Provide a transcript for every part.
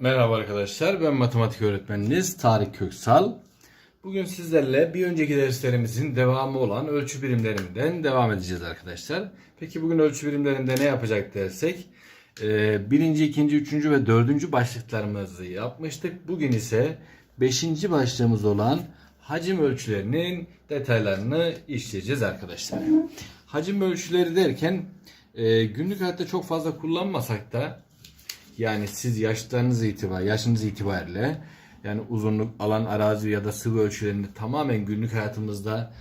Merhaba arkadaşlar, ben matematik öğretmeniniz Tarık Köksal. Bugün sizlerle bir önceki derslerimizin devamı olan ölçü birimlerinden devam edeceğiz arkadaşlar. Peki bugün ölçü birimlerinde ne yapacak dersek, e, birinci, ikinci, üçüncü ve dördüncü başlıklarımızı yapmıştık. Bugün ise beşinci başlığımız olan hacim ölçülerinin detaylarını işleyeceğiz arkadaşlar. Hacim ölçüleri derken e, günlük hayatta çok fazla kullanmasak da yani siz yaşlarınız itibariyle, yaşınız itibariyle yani uzunluk, alan, arazi ya da sıvı ölçülerini tamamen günlük hayatımızda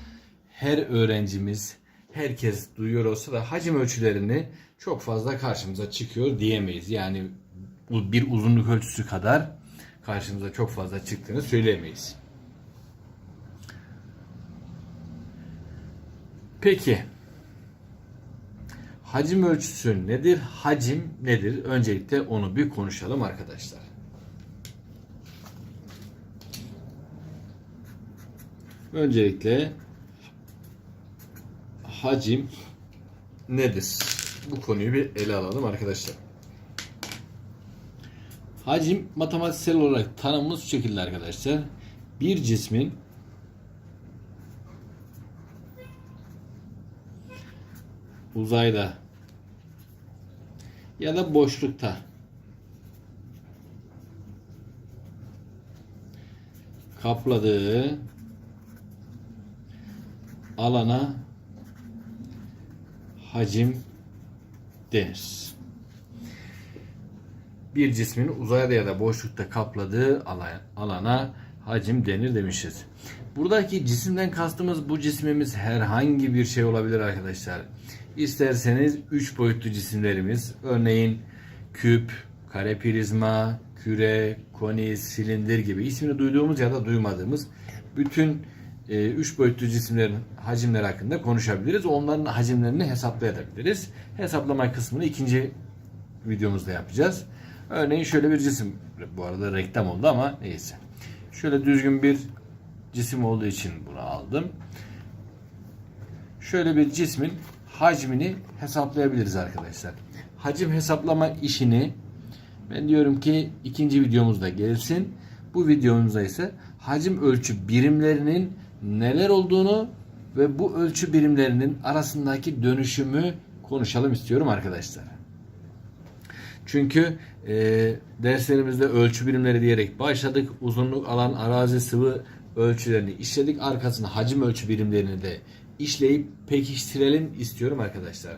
her öğrencimiz, herkes duyuyor olsa da hacim ölçülerini çok fazla karşımıza çıkıyor diyemeyiz. Yani bir uzunluk ölçüsü kadar karşımıza çok fazla çıktığını söyleyemeyiz. Peki Hacim ölçüsü nedir? Hacim nedir? Öncelikle onu bir konuşalım arkadaşlar. Öncelikle hacim nedir? Bu konuyu bir ele alalım arkadaşlar. Hacim matematiksel olarak tanımımız şu şekilde arkadaşlar. Bir cismin uzayda ya da boşlukta kapladığı alana hacim denir. Bir cismin uzayda ya da boşlukta kapladığı alana hacim denir demişiz. Buradaki cisimden kastımız bu cismimiz herhangi bir şey olabilir arkadaşlar. İsterseniz 3 boyutlu cisimlerimiz örneğin küp, kare prizma, küre, koni, silindir gibi ismini duyduğumuz ya da duymadığımız bütün 3 e, boyutlu cisimlerin hacimleri hakkında konuşabiliriz. Onların hacimlerini hesaplayabiliriz. Hesaplama kısmını ikinci videomuzda yapacağız. Örneğin şöyle bir cisim. Bu arada reklam oldu ama neyse. Şöyle düzgün bir cisim olduğu için bunu aldım. Şöyle bir cismin hacmini hesaplayabiliriz arkadaşlar. Hacim hesaplama işini ben diyorum ki ikinci videomuzda gelsin. Bu videomuzda ise hacim ölçü birimlerinin neler olduğunu ve bu ölçü birimlerinin arasındaki dönüşümü konuşalım istiyorum arkadaşlar. Çünkü e, derslerimizde ölçü birimleri diyerek başladık. Uzunluk, alan, arazi, sıvı ölçülerini işledik. Arkasına hacim ölçü birimlerini de işleyip pekiştirelim istiyorum arkadaşlar.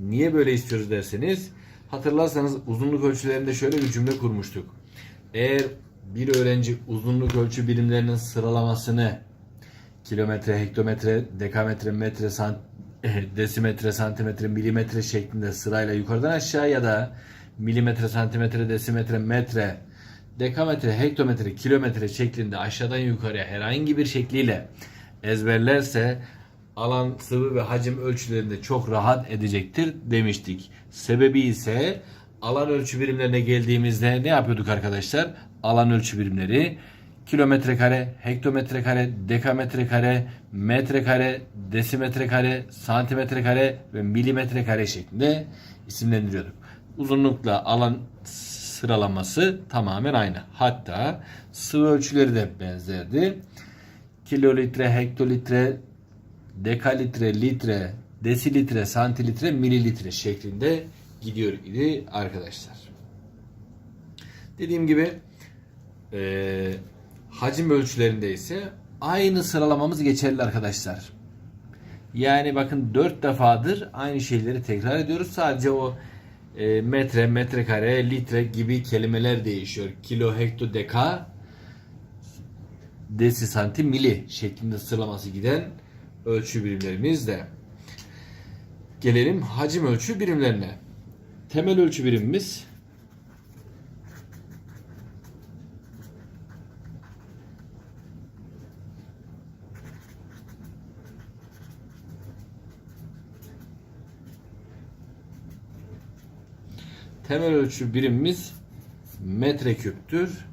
Niye böyle istiyoruz derseniz hatırlarsanız uzunluk ölçülerinde şöyle bir cümle kurmuştuk. Eğer bir öğrenci uzunluk ölçü birimlerinin sıralamasını kilometre, hektometre, dekametre, metre, sant desimetre, santimetre, milimetre şeklinde sırayla yukarıdan aşağı ya da milimetre, santimetre, desimetre, metre, dekametre, hektometre, kilometre şeklinde aşağıdan yukarıya herhangi bir şekliyle ezberlerse alan, sıvı ve hacim ölçülerinde çok rahat edecektir demiştik. Sebebi ise alan ölçü birimlerine geldiğimizde ne yapıyorduk arkadaşlar? Alan ölçü birimleri kilometre kare, hektometre kare, dekametre kare, metre kare, desimetre kare, santimetre kare ve milimetre kare şeklinde isimlendiriyorduk. Uzunlukla alan sıralaması tamamen aynı. Hatta sıvı ölçüleri de benzerdi. Kilolitre, hektolitre, dekalitre, litre, desilitre, santilitre, mililitre şeklinde gidiyor idi arkadaşlar. Dediğim gibi e, hacim ölçülerinde ise aynı sıralamamız geçerli arkadaşlar. Yani bakın dört defadır aynı şeyleri tekrar ediyoruz. Sadece o e, metre, metrekare, litre gibi kelimeler değişiyor. Kilo, hekto, deka, desi, santim, mili şeklinde sıralaması giden ölçü birimlerimiz de. Gelelim hacim ölçü birimlerine. Temel ölçü birimimiz temel ölçü birimimiz metreküptür.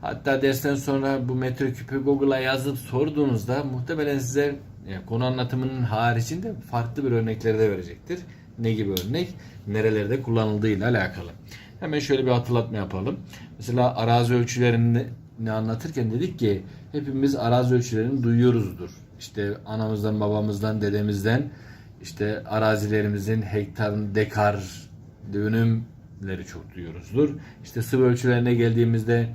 Hatta dersten sonra bu metreküpü Google'a yazıp sorduğunuzda muhtemelen size yani konu anlatımının haricinde farklı bir örnekleri de verecektir. Ne gibi örnek? Nerelerde kullanıldığıyla alakalı. Hemen şöyle bir hatırlatma yapalım. Mesela arazi ölçülerini anlatırken dedik ki hepimiz arazi ölçülerini duyuyoruzdur. İşte anamızdan, babamızdan, dedemizden işte arazilerimizin hektar, dekar, dönümleri çok duyuyoruzdur. İşte sıvı ölçülerine geldiğimizde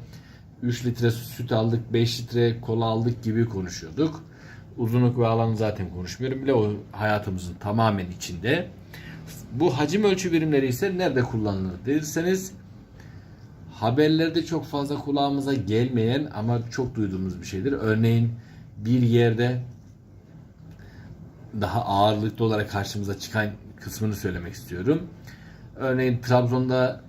3 litre süt aldık, 5 litre kola aldık gibi konuşuyorduk. Uzunluk ve alanı zaten konuşmuyorum bile o hayatımızın tamamen içinde. Bu hacim ölçü birimleri ise nerede kullanılır derseniz haberlerde çok fazla kulağımıza gelmeyen ama çok duyduğumuz bir şeydir. Örneğin bir yerde daha ağırlıklı olarak karşımıza çıkan kısmını söylemek istiyorum. Örneğin Trabzon'da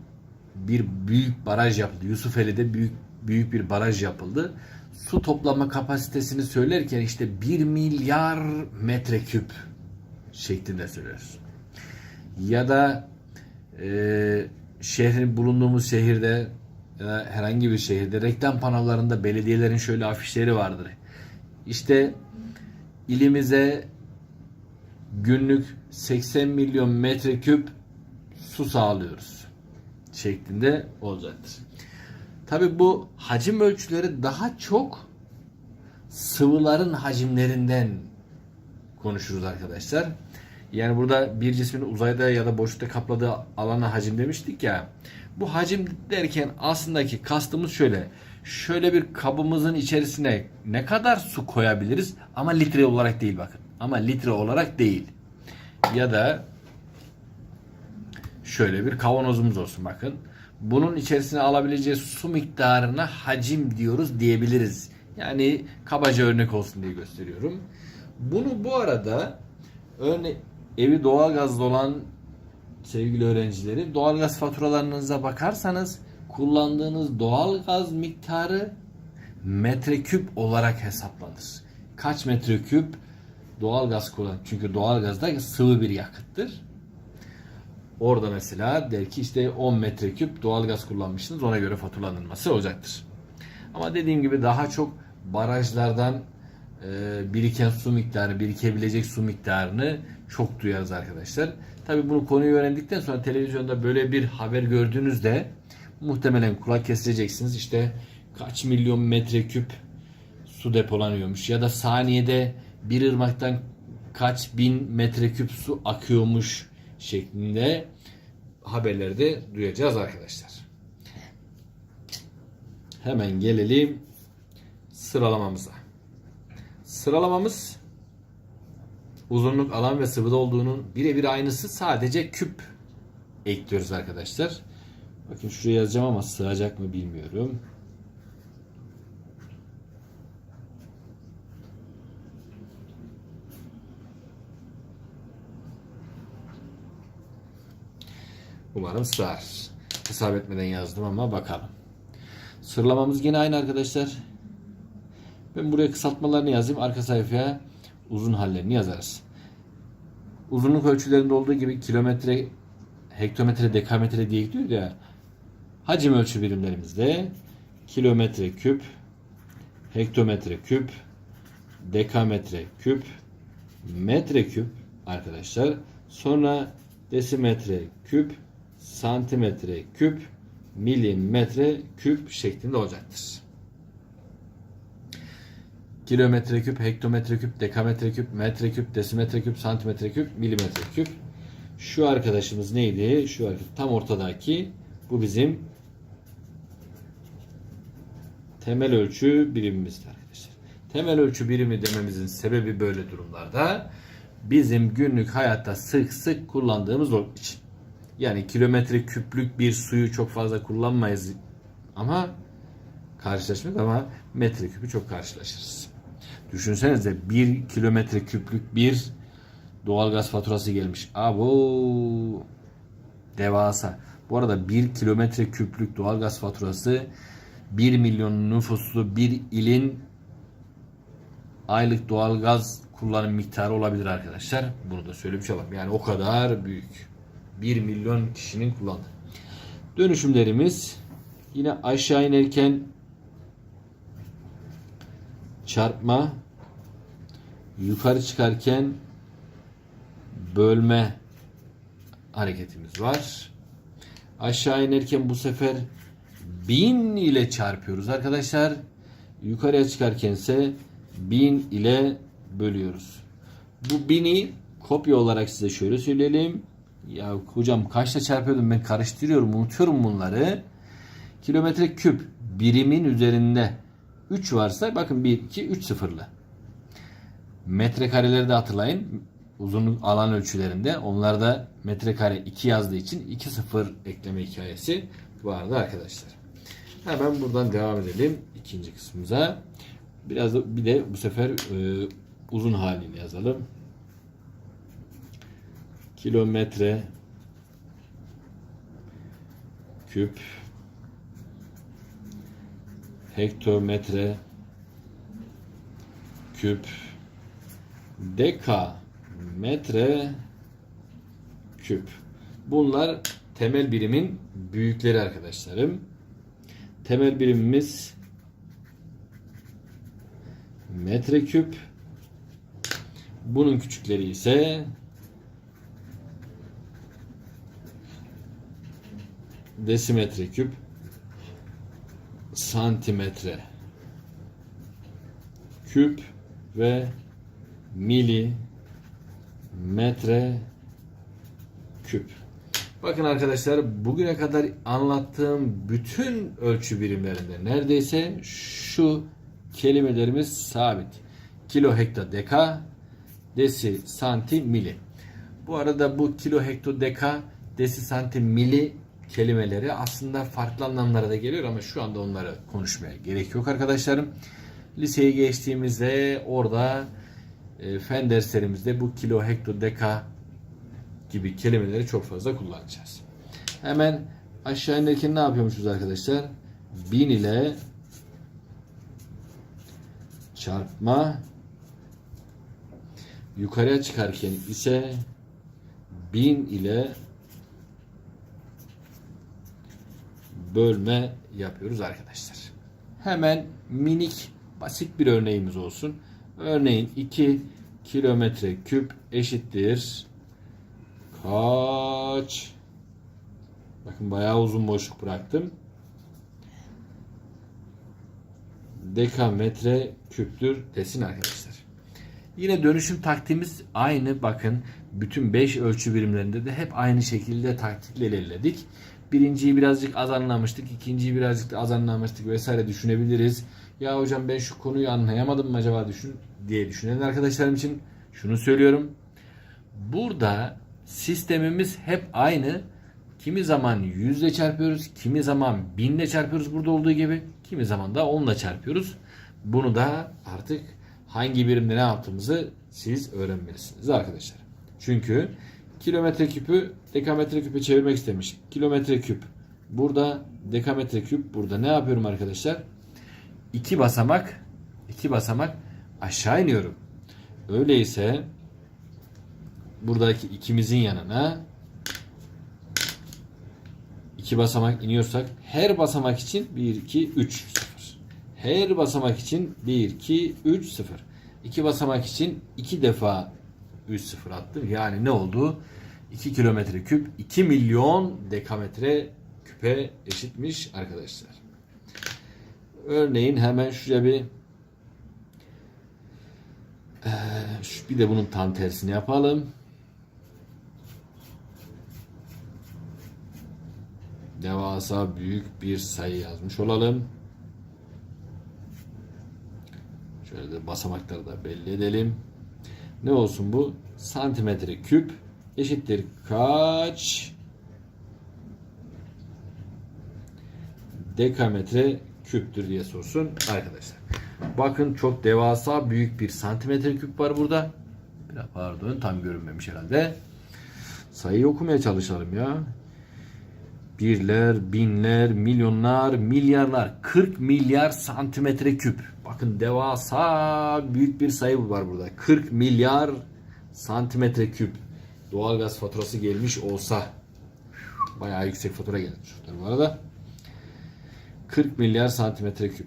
bir büyük baraj yapıldı. Yusufeli'de büyük büyük bir baraj yapıldı. Su toplama kapasitesini söylerken işte 1 milyar metreküp şeklinde söyleriz. Ya da e, şehrin bulunduğumuz şehirde ya da herhangi bir şehirde reklam panolarında belediyelerin şöyle afişleri vardır. İşte ilimize günlük 80 milyon metreküp su sağlıyoruz şeklinde olacaktır. Tabi bu hacim ölçüleri daha çok sıvıların hacimlerinden konuşuruz arkadaşlar. Yani burada bir cismin uzayda ya da boşlukta kapladığı alana hacim demiştik ya. Bu hacim derken aslındaki kastımız şöyle. Şöyle bir kabımızın içerisine ne kadar su koyabiliriz ama litre olarak değil bakın. Ama litre olarak değil. Ya da şöyle bir kavanozumuz olsun bakın. Bunun içerisine alabileceği su miktarına hacim diyoruz diyebiliriz. Yani kabaca örnek olsun diye gösteriyorum. Bunu bu arada örne evi doğalgazlı olan sevgili öğrencilerim doğalgaz faturalarınıza bakarsanız kullandığınız doğalgaz miktarı metreküp olarak hesaplanır. Kaç metreküp doğalgaz kullan? Çünkü doğalgaz da sıvı bir yakıttır. Orada mesela der ki işte 10 metreküp doğalgaz kullanmışsınız ona göre faturalandırması olacaktır. Ama dediğim gibi daha çok barajlardan e, biriken su miktarı, birikebilecek su miktarını çok duyarız arkadaşlar. Tabi bunu konuyu öğrendikten sonra televizyonda böyle bir haber gördüğünüzde muhtemelen kulak keseceksiniz. İşte kaç milyon metreküp su depolanıyormuş ya da saniyede bir ırmaktan kaç bin metreküp su akıyormuş şeklinde haberlerde duyacağız arkadaşlar. Hemen gelelim sıralamamıza. Sıralamamız uzunluk, alan ve sıvıda olduğunun birebir aynısı sadece küp ekliyoruz arkadaşlar. Bakın şuraya yazacağım ama sığacak mı bilmiyorum. Umarım sığar. Hesap etmeden yazdım ama bakalım. Sıralamamız yine aynı arkadaşlar. Ben buraya kısaltmalarını yazayım. Arka sayfaya uzun hallerini yazarız. Uzunluk ölçülerinde olduğu gibi kilometre, hektometre, dekametre diye gidiyor ya. Hacim ölçü birimlerimizde kilometre küp, hektometre küp, dekametre küp, metre küp arkadaşlar. Sonra desimetre küp, santimetre küp, milimetre küp şeklinde olacaktır. Kilometre küp, hektometre küp, dekametre küp, metre küp, desimetre küp, santimetre küp, milimetre küp. Şu arkadaşımız neydi? Şu arkadaş tam ortadaki bu bizim temel ölçü birimimizdi arkadaşlar. Temel ölçü birimi dememizin sebebi böyle durumlarda bizim günlük hayatta sık sık kullandığımız o için. Yani kilometre küplük bir suyu çok fazla kullanmayız ama karşılaşmak ama metre küpü çok karşılaşırız. Düşünsenize bir kilometre küplük bir doğalgaz faturası gelmiş. Abo devasa. Bu arada bir kilometre küplük doğalgaz faturası 1 milyon nüfuslu bir ilin aylık doğalgaz kullanım miktarı olabilir arkadaşlar. Bunu da söylemiş olalım. Yani o kadar büyük. 1 milyon kişinin kullandığı. Dönüşümlerimiz yine aşağı inerken çarpma yukarı çıkarken bölme hareketimiz var. Aşağı inerken bu sefer 1000 ile çarpıyoruz arkadaşlar. Yukarıya çıkarken ise 1000 ile bölüyoruz. Bu 1000'i kopya olarak size şöyle söyleyelim. Ya hocam kaçla çarpıyordum ben karıştırıyorum unutuyorum bunları. Kilometre küp birimin üzerinde 3 varsa bakın 1, 2, 3 sıfırlı. Metrekareleri de hatırlayın. Uzunluk alan ölçülerinde. Onlarda metrekare 2 yazdığı için 2 sıfır ekleme hikayesi vardı arkadaşlar. Hemen buradan devam edelim ikinci kısmımıza. Biraz da bir de bu sefer e, uzun halini yazalım. Kilometre küp hektometre küp deka metre küp. Bunlar temel birimin büyükleri arkadaşlarım. Temel birimimiz metreküp. Bunun küçükleri ise desimetre küp, santimetre küp ve milimetre küp. Bakın arkadaşlar bugüne kadar anlattığım bütün ölçü birimlerinde neredeyse şu kelimelerimiz sabit. Kilo, hekto, deka, desi, santi, mili. Bu arada bu kilo, hekto, deka, desi, santi, mili kelimeleri aslında farklı anlamlara da geliyor ama şu anda onları konuşmaya gerek yok arkadaşlarım. Liseyi geçtiğimizde orada e, fen derslerimizde bu kilo, hekto, deka gibi kelimeleri çok fazla kullanacağız. Hemen aşağı inerken ne yapıyormuşuz arkadaşlar? 1000 ile çarpma yukarıya çıkarken ise 1000 ile bölme yapıyoruz arkadaşlar. Hemen minik basit bir örneğimiz olsun. Örneğin 2 kilometre küp eşittir kaç bakın bayağı uzun boşluk bıraktım. Dekametre küptür desin arkadaşlar. Yine dönüşüm taktiğimiz aynı. Bakın bütün 5 ölçü birimlerinde de hep aynı şekilde taktikle ilerledik. Birinciyi birazcık az anlamıştık. ikinciyi birazcık da az anlamıştık vesaire düşünebiliriz. Ya hocam ben şu konuyu anlayamadım mı acaba düşün diye düşünen arkadaşlarım için şunu söylüyorum. Burada sistemimiz hep aynı. Kimi zaman yüzle çarpıyoruz, kimi zaman binle çarpıyoruz burada olduğu gibi, kimi zaman da onla çarpıyoruz. Bunu da artık hangi birimde ne yaptığımızı siz öğrenmelisiniz arkadaşlar. Çünkü kilometre küpü dekametre küpe çevirmek istemiş. Kilometre küp burada, dekametre küp burada. Ne yapıyorum arkadaşlar? İki basamak, iki basamak aşağı iniyorum. Öyleyse buradaki ikimizin yanına iki basamak iniyorsak her basamak için 1 2 3 0. Her basamak için 1 2 3 0. İki basamak için iki defa 3 0 attım. Yani ne oldu? 2 kilometre küp 2 milyon dekametre küpe eşitmiş arkadaşlar. Örneğin hemen şuraya bir bir de bunun tam tersini yapalım. Devasa büyük bir sayı yazmış olalım. Şöyle de basamakları da belli edelim. Ne olsun bu? Santimetre küp eşittir kaç dekametre küptür diye sorsun arkadaşlar. Bakın çok devasa büyük bir santimetre küp var burada. Biraz pardon tam görünmemiş herhalde. Sayıyı okumaya çalışalım ya. Birler, binler, milyonlar, milyarlar. 40 milyar santimetre küp. Bakın devasa büyük bir sayı var burada. 40 milyar santimetre küp. Doğalgaz faturası gelmiş olsa. Bayağı yüksek fatura gelmiş bu arada. 40 milyar santimetre küp.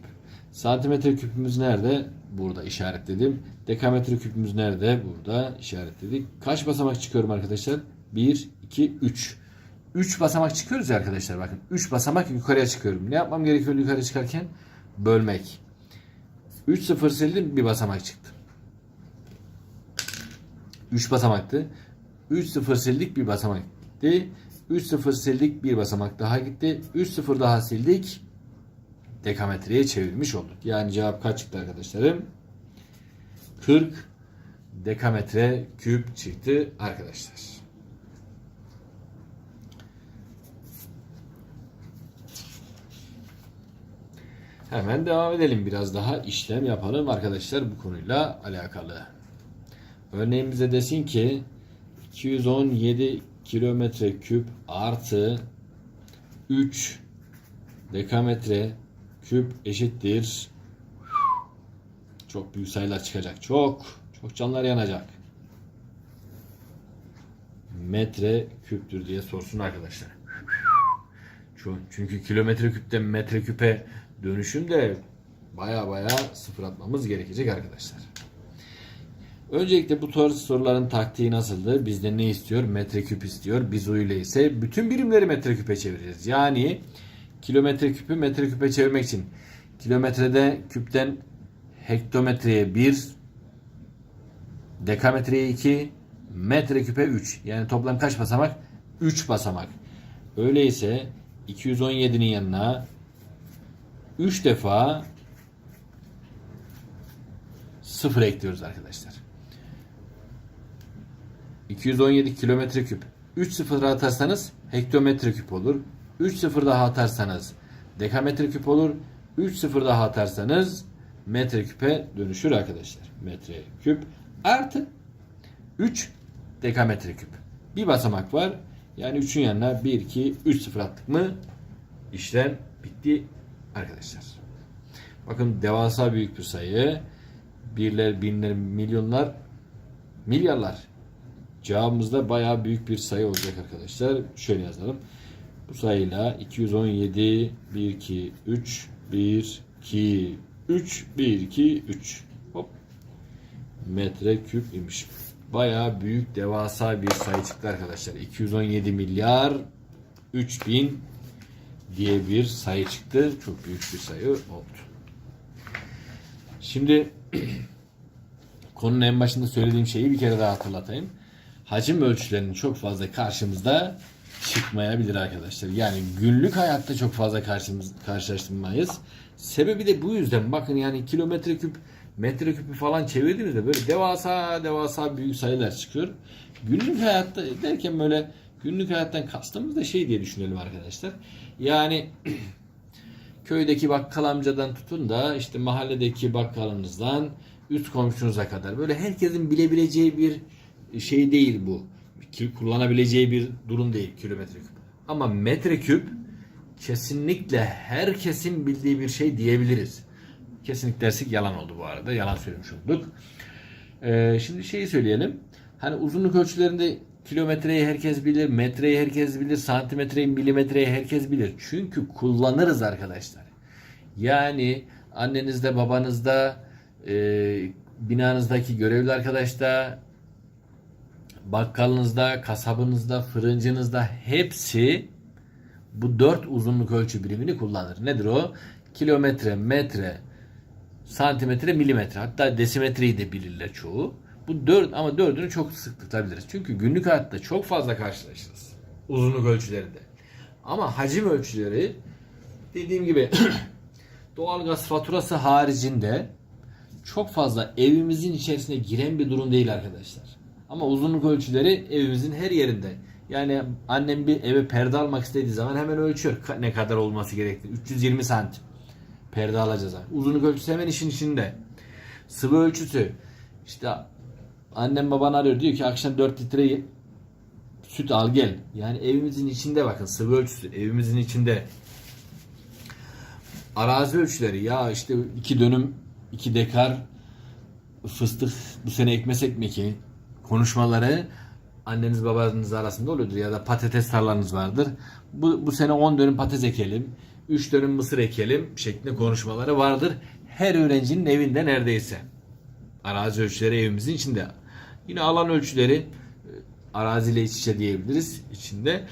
Santimetre küpümüz nerede? Burada işaretledim. Dekametre küpümüz nerede? Burada işaretledik. Kaç basamak çıkıyorum arkadaşlar? 1, 2, 3. 3 basamak çıkıyoruz ya arkadaşlar bakın. 3 basamak yukarıya çıkıyorum. Ne yapmam gerekiyor yukarı çıkarken? Bölmek. 3 sıfır sildim bir basamak çıktı. 3 basamaktı. 3 sıfır sildik bir basamak gitti. 3 sıfır sildik bir basamak daha gitti. 3 sıfır daha sildik. Dekametreye çevirmiş olduk. Yani cevap kaç çıktı arkadaşlarım? 40 dekametre küp çıktı arkadaşlar. Hemen devam edelim. Biraz daha işlem yapalım arkadaşlar bu konuyla alakalı. Örneğimize desin ki 217 kilometre küp artı 3 dekametre küp eşittir. Çok büyük sayılar çıkacak. Çok. Çok canlar yanacak. Metre küptür diye sorsun arkadaşlar. Çünkü kilometre küpten metre küpe dönüşüm de baya baya sıfır atmamız gerekecek arkadaşlar. Öncelikle bu tarz soruların taktiği nasıldır? Bizde ne istiyor? Metreküp istiyor. Biz öyle ise bütün birimleri metreküpe çevireceğiz. Yani kilometre küpü metreküpe çevirmek için kilometrede küpten hektometreye 1, dekametreye 2, metreküpe 3. Yani toplam kaç basamak? 3 basamak. Öyleyse 217'nin yanına 3 defa 0 ekliyoruz arkadaşlar. 217 kilometre küp. 3 sıfır atarsanız hektometre küp olur. 3 sıfır daha atarsanız dekametre küp olur. 3 sıfır daha atarsanız metre küpe dönüşür arkadaşlar. Metre küp artı 3 dekametre küp. Bir basamak var. Yani 3'ün yanına 1, 2, 3 sıfır attık mı işlem bitti arkadaşlar. Bakın devasa büyük bir sayı. Birler, binler, milyonlar, milyarlar. Cevabımızda bayağı büyük bir sayı olacak arkadaşlar. Şöyle yazalım. Bu sayıyla 217 1 2 3 1 2 3 1 2 3 hop metre küp imiş. Bayağı büyük devasa bir sayı çıktı arkadaşlar. 217 milyar 3000 diye bir sayı çıktı. Çok büyük bir sayı oldu. Şimdi konunun en başında söylediğim şeyi bir kere daha hatırlatayım. Hacim ölçülerinin çok fazla karşımızda çıkmayabilir arkadaşlar. Yani günlük hayatta çok fazla karşımız, karşılaştırmayız. Sebebi de bu yüzden. Bakın yani kilometre küp, metre küpü falan çevirdiğinizde böyle devasa devasa büyük sayılar çıkıyor. Günlük hayatta derken böyle günlük hayattan kastımız da şey diye düşünelim arkadaşlar. Yani köydeki bakkal amcadan tutun da işte mahalledeki bakkalınızdan üst komşunuza kadar böyle herkesin bilebileceği bir şey değil bu. Kullanabileceği bir durum değil kilometre küp. Ama metreküp kesinlikle herkesin bildiği bir şey diyebiliriz. Kesinlikle dersek yalan oldu bu arada. Yalan söylemiş olduk. Ee, şimdi şeyi söyleyelim. Hani uzunluk ölçülerinde kilometreyi herkes bilir, metreyi herkes bilir, santimetreyi, milimetreyi herkes bilir. Çünkü kullanırız arkadaşlar. Yani annenizde, babanızda, e, binanızdaki görevli arkadaşta, bakkalınızda, kasabınızda, fırıncınızda hepsi bu dört uzunluk ölçü birimini kullanır. Nedir o? Kilometre, metre, santimetre, milimetre. Hatta desimetreyi de bilirler çoğu. Bu dört ama dördünü çok sıklıkla biliriz. Çünkü günlük hayatta çok fazla karşılaşırız. Uzunluk ölçülerinde. Ama hacim ölçüleri dediğim gibi doğalgaz faturası haricinde çok fazla evimizin içerisine giren bir durum değil arkadaşlar. Ama uzunluk ölçüleri evimizin her yerinde. Yani annem bir eve perde almak istediği zaman hemen ölçüyor ne kadar olması gerektiğini. 320 santim perde alacağız. Uzunluk ölçüsü hemen işin içinde. Sıvı ölçüsü işte annem baban arıyor diyor ki akşam 4 litre süt al gel. Yani evimizin içinde bakın sıvı ölçüsü evimizin içinde. Arazi ölçüleri ya işte 2 dönüm 2 dekar fıstık bu sene ekmesek mi ki konuşmaları anneniz babanız arasında oluyordur ya da patates tarlanız vardır. Bu, bu sene 10 dönüm patates ekelim, 3 dönüm mısır ekelim şeklinde konuşmaları vardır. Her öğrencinin evinde neredeyse. Arazi ölçüleri evimizin içinde. Yine alan ölçüleri e, araziyle iç içe diyebiliriz içinde.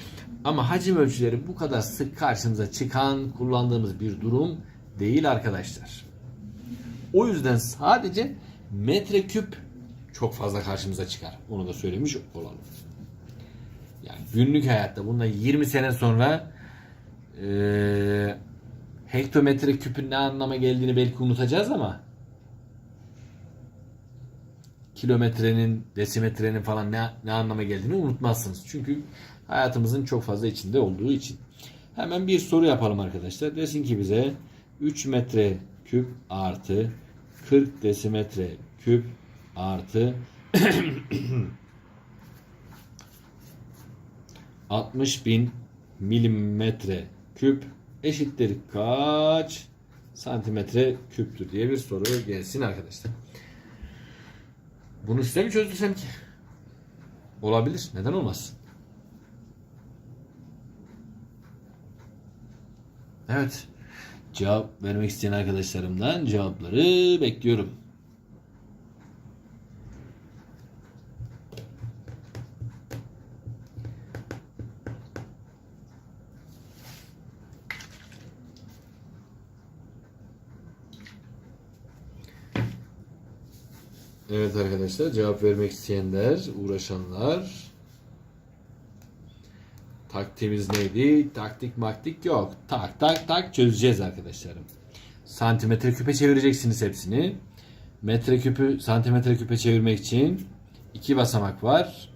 Ama hacim ölçüleri bu kadar sık karşımıza çıkan, kullandığımız bir durum değil arkadaşlar. O yüzden sadece metreküp çok fazla karşımıza çıkar. Onu da söylemiş olalım. Yani günlük hayatta bundan 20 sene sonra eee hektometre küpün ne anlama geldiğini belki unutacağız ama kilometrenin, desimetrenin falan ne, ne anlama geldiğini unutmazsınız. Çünkü hayatımızın çok fazla içinde olduğu için. Hemen bir soru yapalım arkadaşlar. Desin ki bize 3 metre küp artı 40 desimetre küp artı 60 bin milimetre küp eşittir kaç santimetre küptür diye bir soru gelsin arkadaşlar. Bunu size mi çözdürsem ki? Olabilir. Neden olmaz? Evet. Cevap vermek isteyen arkadaşlarımdan cevapları bekliyorum. Evet arkadaşlar cevap vermek isteyenler, uğraşanlar. Taktiğimiz neydi? Taktik maktik yok. Tak tak tak çözeceğiz arkadaşlarım. Santimetre küpe çevireceksiniz hepsini. Metre küpü santimetre küpe çevirmek için iki basamak var.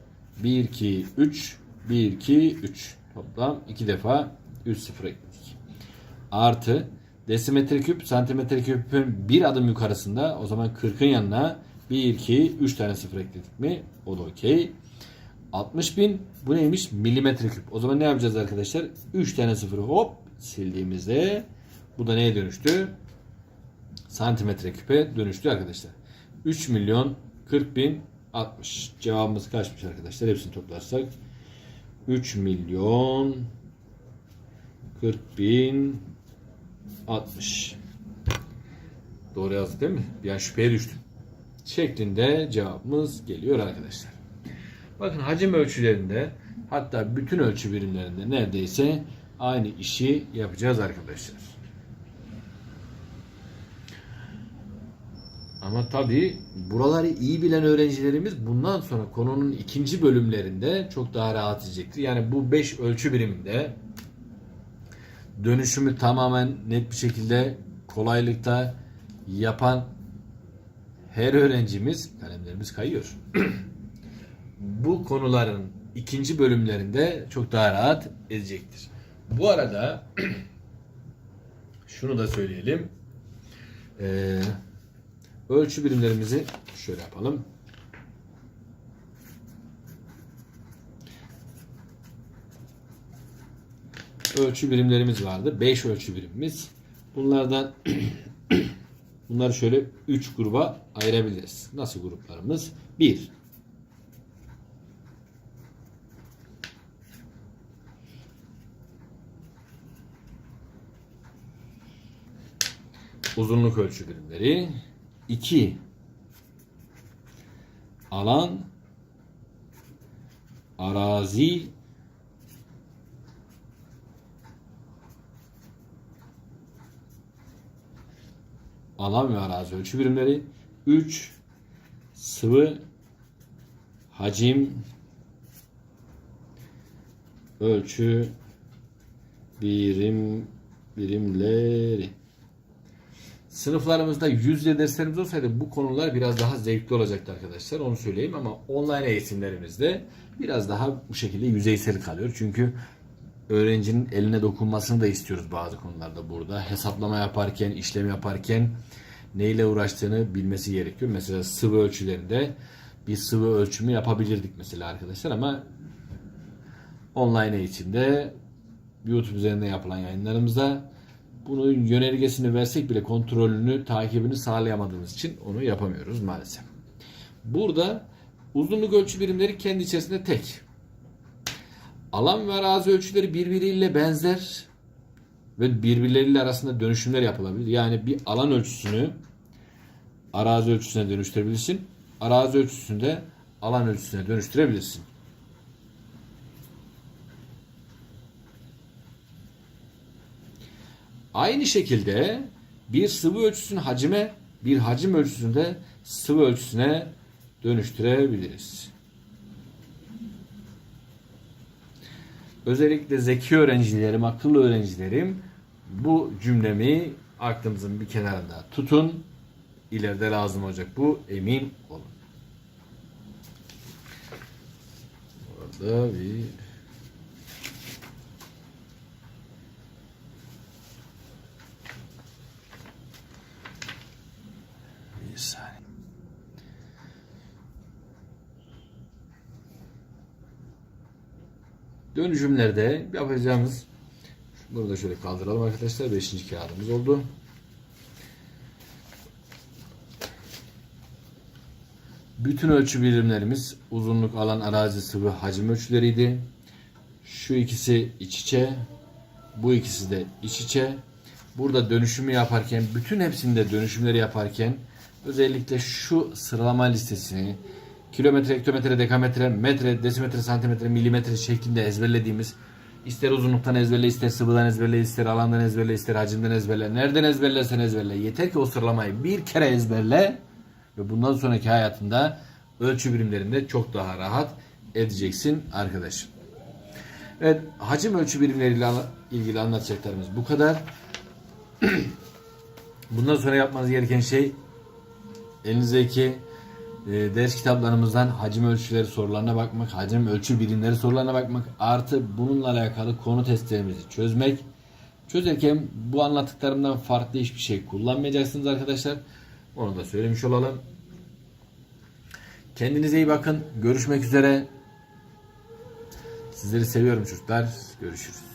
1 2 3 1 2 3 toplam 2 defa 3 sıfır ekledik. Artı desimetre küp santimetre küpün bir adım yukarısında o zaman 40'ın yanına 1 2 3 tane sıfır ekledik mi? O da okey. 60 bin bu neymiş? Milimetre küp. O zaman ne yapacağız arkadaşlar? 3 tane sıfırı hop sildiğimizde bu da neye dönüştü? Santimetre küpe dönüştü arkadaşlar. 3 milyon 40 bin 60. Cevabımız kaçmış arkadaşlar? Hepsini toplarsak 3 milyon 40 bin 60. Doğru yazdık değil mi? Bir an şüpheye düştüm. Şeklinde cevabımız geliyor arkadaşlar. Bakın hacim ölçülerinde hatta bütün ölçü birimlerinde neredeyse aynı işi yapacağız arkadaşlar. Ama tabi buraları iyi bilen öğrencilerimiz bundan sonra konunun ikinci bölümlerinde çok daha rahat edecektir. Yani bu 5 ölçü biriminde dönüşümü tamamen net bir şekilde kolaylıkta yapan her öğrencimiz kalemlerimiz kayıyor. bu konuların ikinci bölümlerinde çok daha rahat edecektir. Bu arada şunu da söyleyelim. Ee, ölçü birimlerimizi şöyle yapalım. Ölçü birimlerimiz vardı. 5 ölçü birimimiz. Bunlardan bunları şöyle 3 gruba ayırabiliriz. Nasıl gruplarımız? 1 uzunluk ölçü birimleri. 2 alan arazi alan ve arazi ölçü birimleri. 3 sıvı hacim ölçü birim birimleri. Sınıflarımızda yüzde derslerimiz olsaydı bu konular biraz daha zevkli olacaktı arkadaşlar. Onu söyleyeyim ama online eğitimlerimizde biraz daha bu şekilde yüzeysel kalıyor. Çünkü öğrencinin eline dokunmasını da istiyoruz bazı konularda burada. Hesaplama yaparken, işlem yaparken neyle uğraştığını bilmesi gerekiyor. Mesela sıvı ölçülerinde bir sıvı ölçümü yapabilirdik mesela arkadaşlar ama online eğitimde YouTube üzerinde yapılan yayınlarımızda bunun yönergesini versek bile kontrolünü, takibini sağlayamadığımız için onu yapamıyoruz maalesef. Burada uzunluk ölçü birimleri kendi içerisinde tek. Alan ve arazi ölçüleri birbiriyle benzer ve birbirleriyle arasında dönüşümler yapılabilir. Yani bir alan ölçüsünü arazi ölçüsüne dönüştürebilirsin. Arazi ölçüsünü de alan ölçüsüne dönüştürebilirsin. Aynı şekilde bir sıvı ölçüsünü hacime, bir hacim ölçüsünü de sıvı ölçüsüne dönüştürebiliriz. Özellikle zeki öğrencilerim, akıllı öğrencilerim bu cümlemi aklınızın bir kenarında tutun. İleride lazım olacak bu emin olun. Bir bir Dönüşümlerde yapacağımız bunu da şöyle kaldıralım arkadaşlar. Beşinci kağıdımız oldu. Bütün ölçü birimlerimiz uzunluk, alan, arazi, sıvı, hacim ölçüleriydi. Şu ikisi iç içe, bu ikisi de iç içe. Burada dönüşümü yaparken, bütün hepsinde dönüşümleri yaparken özellikle şu sıralama listesini kilometre, hektometre, dekametre, metre, desimetre, santimetre, milimetre şeklinde ezberlediğimiz ister uzunluktan ezberle, ister sıvıdan ezberle, ister alandan ezberle, ister hacimden ezberle. Nereden ezberlersen ezberle. Yeter ki o sıralamayı bir kere ezberle ve bundan sonraki hayatında ölçü birimlerinde çok daha rahat edeceksin arkadaşım. Evet, hacim ölçü birimleriyle ilgili anlatacaklarımız bu kadar. Bundan sonra yapmanız gereken şey elinizdeki ders kitaplarımızdan hacim ölçüleri sorularına bakmak, hacim ölçü birimleri sorularına bakmak, artı bununla alakalı konu testlerimizi çözmek. Çözerken bu anlattıklarımdan farklı hiçbir şey kullanmayacaksınız arkadaşlar. Onu da söylemiş olalım. Kendinize iyi bakın. Görüşmek üzere. Sizleri seviyorum çocuklar. Görüşürüz.